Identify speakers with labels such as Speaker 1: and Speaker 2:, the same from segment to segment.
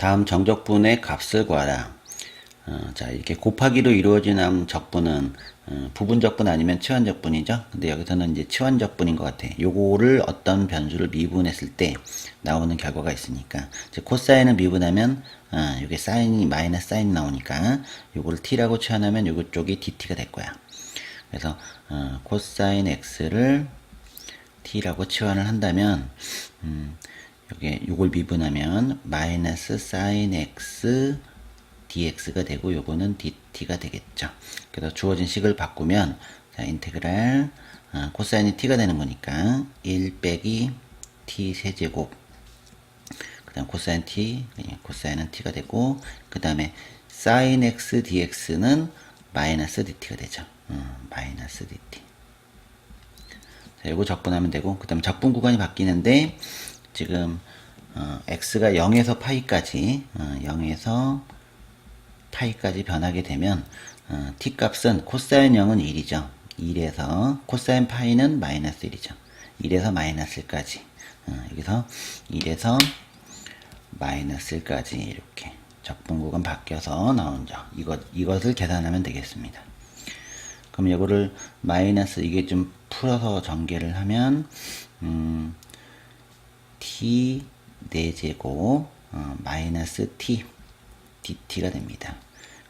Speaker 1: 다음 정적분의 값을 구하라. 어, 자, 이렇게 곱하기로 이루어진 적분은 어, 부분적분 아니면 치환적분이죠. 근데 여기서는 이제 치환적분인 것 같아. 요거를 어떤 변수를 미분했을 때 나오는 결과가 있으니까. 즉, 코사인을 미분하면 어, 이게 사인이 마이너스 사인 나오니까 요거를 t라고 치환하면 요거 쪽이 dt가 될 거야. 그래서 어, 코사인 x를 t라고 치환을 한다면 음, 여기 요걸 미분하면 마이너스 사인 x dx가 되고 요거는 dt가 되겠죠. 그래서 주어진 식을 바꾸면 자 인테그랄 어, 코사인이 t가 되는 거니까 1 빼기 t 세제곱 그 다음 코사인 t 코사인은 t가 되고 그 다음에 사인 x dx는 마이너스 dt가 되죠. 어, 마이너스 dt 자, 요거 적분하면 되고, 그 다음 적분 구간이 바뀌는데, 지금, 어, x가 0에서 파이까지, 어, 0에서 파이까지 변하게 되면, 어, t 값은 코사인 0은 1이죠. 1에서, 코사인 파이는 마이너스 1이죠. 1에서 마이너스 1까지. 어, 여기서 1에서 마이너스 1까지 이렇게 적분 구간 바뀌어서 나온 점. 이것, 이것을 계산하면 되겠습니다. 그럼 이거를 마이너스 이게 좀 풀어서 전개를 하면 음, t 4제곱 어, 마이너스 t dt가 됩니다.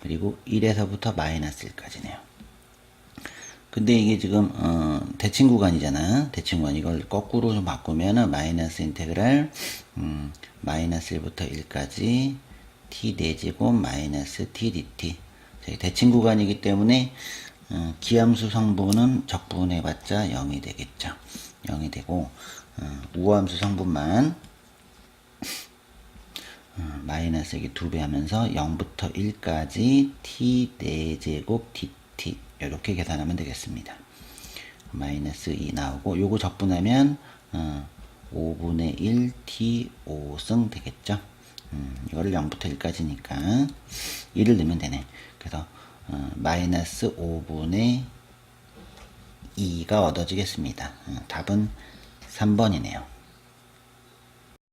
Speaker 1: 그리고 1에서부터 마이너스 1까지네요. 근데 이게 지금 어, 대칭 구간이잖아. 대칭 구간 이걸 거꾸로 좀 바꾸면은 마이너스 인테그랄 음, 마이너스 1부터 1까지 t 4제곱 마이너스 t dt 대칭 구간이기 때문에 어, 기함수 성분은 적분해봤자 0이 되겠죠. 0이 되고 어, 우함수 성분만 어, 마이너스 이게 두 배 하면서 0부터 1까지 t 4제곱 dt 이렇게 계산하면 되겠습니다. 마이너스 2 나오고 요거 적분하면 어, 5분의 1 t 5승 되겠죠. 음, 이거를 0부터 1까지니까 1을 넣으면 되네. 그래서 어, 마이너스 5분의 2가 얻어지겠습니다. 어, 답은 3번이네요.